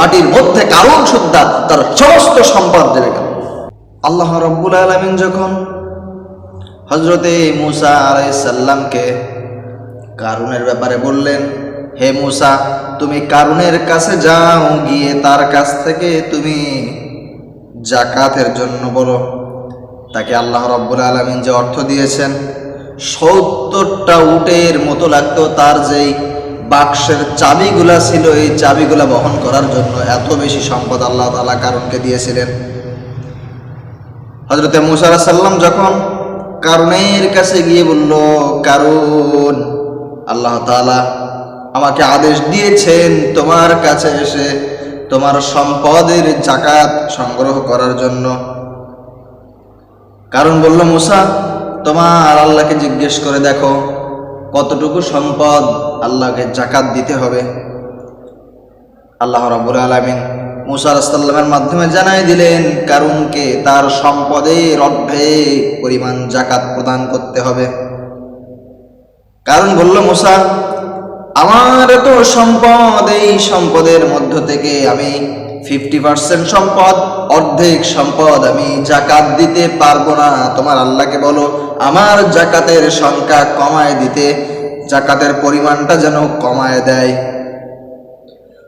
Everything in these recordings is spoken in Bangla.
মাটির মধ্যে কারণ সুদ্ধা তার সমস্ত সম্পদ দেবে গেল আল্লাহ রব্বুল আলমিন যখন হজরতে মুসা আলাইসাল্লামকে কারুনের ব্যাপারে বললেন, হে মুসা, তুমি কারুনের কাছে যাও, গিয়ে তার কাছ থেকে তুমি জাকাতের জন্য বলো। তাকে আল্লাহ রব্বুল আলমিন যে অর্থ দিয়েছেন, সত্তরটা উটের মতো লাগতো তার যেই বাক্সের চাবিগুলা ছিল এই চাবিগুলা বহন করার জন্য এত বেশি সম্পদ আল্লাহ তালা কারণকে দিয়েছিলেন। হজরতে মুসার সাল্লাম যখন কারণের কাছে গিয়ে বলল কারণ আল্লাহ তালা আমাকে আদেশ দিয়েছেন তোমার কাছে এসে তোমার সম্পদের জাকাত সংগ্রহ করার জন্য। কারণ বলল, মুসা, তোমার আল্লাহকে জিজ্ঞেস করে দেখো কতটুকু সম্পদ আল্লাহকে জাকাত দিতে হবে। আল্লাহ রাবুল আলমিন মুসা আলাহিসাল্লামের মাধ্যমে জানাই দিলেন, কারুনকে তার সম্পদের অর্ধেক পরিমাণ জাকাত প্রদান করতে হবে। কারণ বলল মুসা, আমার তো সম্পদ, এই সম্পদের মধ্য থেকে আমি ফিফটি পার্সেন্ট সম্পদ, অর্ধেক সম্পদ আমি জাকাত দিতে পারব না। তোমার আল্লাহকে বলো, আমার জাকাতের সংখ্যা কমায় দিতে জাকাতের পরিমাণটা যেন কমায় দেয়।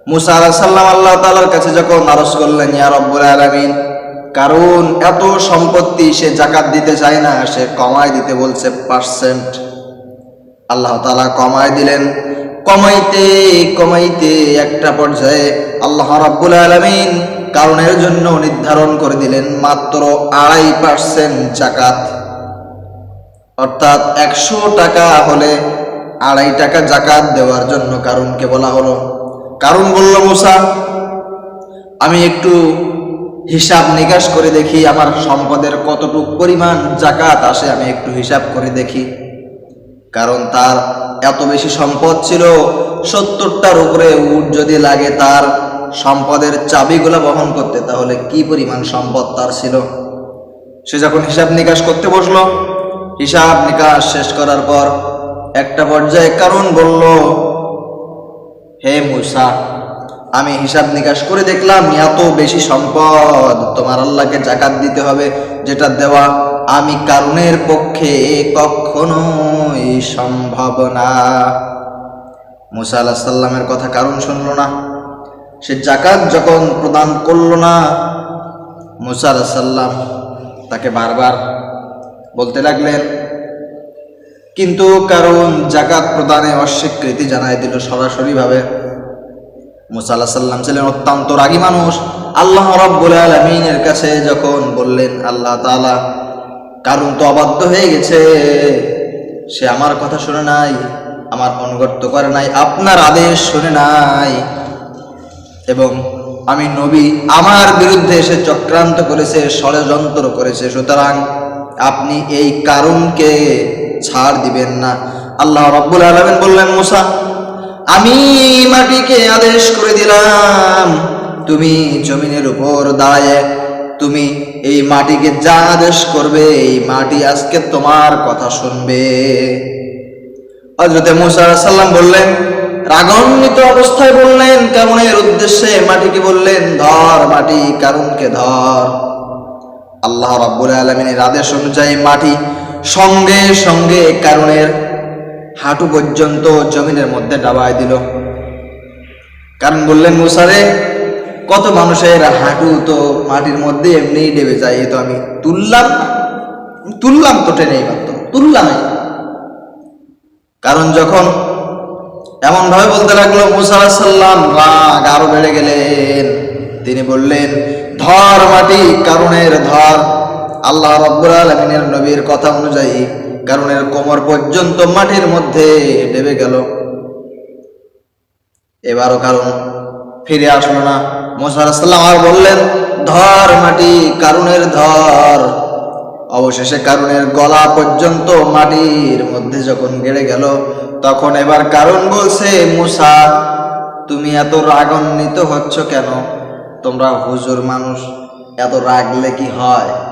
মুসা আলাহ সাল্লাম আল্লাহ তালার কাছে যখন আরজ করলেন, ইয়া রব্বুল আলমিন, কারণ এত সম্পত্তি সে জাকাত দিতে চায় না, সে কমায় দিতে বলছে পার্সেন্ট আল্লাহ তালা কমায় দিলেন। কমাইতে কমাইতে একটা পর্যায়ে আল্লাহ রাব্বুল আলমিন কারণের জন্য নির্ধারণ করে দিলেন মাত্র আড়াই পার্সেন্ট জাকাত। অর্থাৎ একশো টাকা হলে আড়াই টাকা জাকাত দেওয়ার জন্য কারণকে বলা হলো। কারণ বলল, মুসা, আমি একটু হিসাব নিকাশ করে দেখি, আমার সম্পদের কতটুক পরিমাণ জাকাত আসে, আমি একটু হিসাব করে দেখি। কারণ তার এত বেশি সম্পদ ছিল, সত্তরটার উপরে উট যদি লাগে তার সম্পদের চাবিগুলো বহন করতে, তাহলে কি পরিমাণ সম্পদ তার ছিল? সে যখন হিসাব নিকাশ করতে বসল, হিসাব নিকাশ শেষ করার পর একটা পর্যায়ে কারণ বলল, হে মুসা, আমি হিসাব নিকাশ করে দেখলাম এত বেশি সম্পদ। তোমার আল্লাহকে জাকাত দিতে হবে, যেটা দেওয়া আমি কারণের পক্ষে কখনোই সম্ভব না। মুসা আল্লাহ সাল্লামের কথা কারণ শুনল না। সে জাকাত যখন প্রদান করল না, মুসা আল্লাহ সাল্লাম তাকে বারবার বলতে লাগলেন কিন্তু কারণ জাকাত প্রদানে অস্বীকৃতি জানাই দিল সরাসরিভাবে। মুসা আল্লাহ সাল্লাম ছিলেন অত্যন্ত রাগী মানুষ। আল্লাহ রব্বুল আলমিনের কাছে যখন বললেন, আল্লাহ তালা কারণ তো অবাধ্য হয়ে গেছে। সে আমার কথা শুনে নাই, আমার অনুগত্য করে নাই, আপনার আদেশ শুনে নাই। এবং আমি নবী, আমার বিরুদ্ধে এসে চক্রান্ত করেছে, ষড়যন্ত্র করেছে। সুতরাং আপনি এই কারণকে ছাড় দিবেন না। আল্লাহ রব্বুল আলমেন বললেন, মুসা, আমি মাটিকে আদেশ করে দিলাম। তুমি জমিনের উপর দাঁড়ায়, তুমি এই মাটিকে যা আদেশ করবে, এই মাটি আজকে তোমার কথা শুনবে। হজরতে মুসা সাল্লাম বললেন, রাগান্বিত অবস্থায় বললেন কারণের উদ্দেশ্যে মাটিকে বললেন, ধর মাটি কারণকে ধর। আল্লাহ রাব্বুল আলমিনের আদেশ অনুযায়ী মাটি সঙ্গে সঙ্গে কারণের হাঁটু পর্যন্ত জমিনের মধ্যে ডাবায় দিল। কারণ বললেন মুসারে কত মানুষের হাঁটু তো মাটির মধ্যে এমনিই ডেবে যায়, এ তো আমি তুললাম তুললাম তো টেনে মাত্র তুললাম কারণ যখন এমন ভাবে বলতে লাগল মুসা সাল্লাম রাগ আরও বেড়ে গেলেন। তিনি বললেন, ধর মাটি কারণের ধর। আল্লাহ রব্বুল আলমিনের নবীর কথা অনুযায়ী কারণের কোমর পর্যন্ত মাটির মধ্যে ডেবে গেল। এবারও কারণ ফিরে আসলো না। মোসাল্লাম আর বললেন, ধর মাটি কারণের ধর। অবশেষে কারণের গলা পর্যন্ত মাটির মধ্যে যখন গেড়ে গেল, তখন এবার কারণ বলছে, মুসা, তুমি এত রাগান্বিত হচ্ছ কেন? তোমরা হুজুর মানুষ, এত রাগলে কি হয়?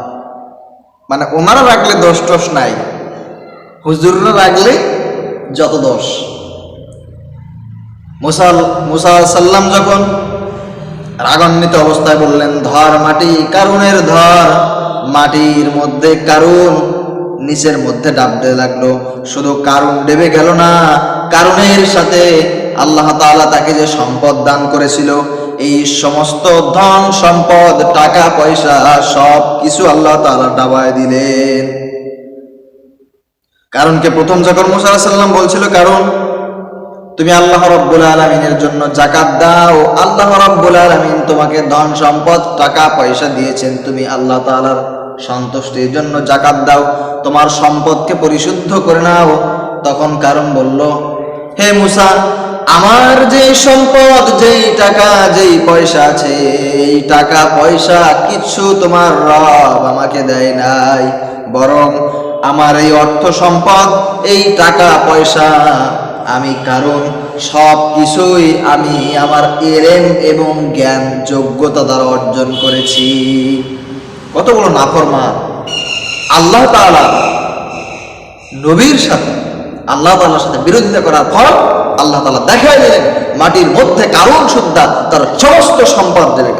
মানে ওনারা রাখলে দোষ টোষ নাই হুজুররা রাখলে যত দোষ। মুসাল মুসা সাল্লাম যখন রাগান্বিত অবস্থায় বললেন, ধর মাটি কারুনের ধর। মাটির মধ্যে কারুন নিচের মধ্যে ডাবতে লাগল। শুধু কারুন ডেবে গেল না কারণের সাথে আল্লাহ তাকে যে সম্পদ দান করেছিল এই সমস্ত ধন সম্পদ, টাকা, পয়সা, সব কিছু আল্লাহ তাআলা ডাবায় দিলেন। কারণ কারণকে প্রথম যখন মুসা সালাম বলছিল, কারণ তুমি আল্লাহ রব্বুল আলমিনের জন্য জাকাত দাও, আল্লাহ রব্বুল আলমিন তোমাকে ধন সম্পদ, টাকা, পয়সা দিয়েছেন, তুমি আল্লাহ তাআলার সন্তুষ্টির জন্য জাকাত দাও, তোমার সম্পদকে পরিশুদ্ধ করে নাও। তখন কারণ বলল, হে মুসা আমার যে সম্পদ, যেই টাকা, যেই পয়সা আছে, এই টাকা, পয়সা কিছু তোমার রব আমাকে দেয় নাই। বরং আমার এই অর্থ সম্পদ, এই টাকা, পয়সা আমি, কারণ সব কিছুই আমি আমার এলেম এবং জ্ঞান যোগ্যতা দ্বারা অর্জন করেছি। কত বড় নাফরমান। আল্লাহ তাআলা নবীর সাথে আল্লাহ তালার সাথে বিরোধিতা করার ফল আল্লাহ তালা দেখাই দিলেন মাটির মধ্যে কারণ সুদ্ধা তার সমস্ত সম্পদ দেবে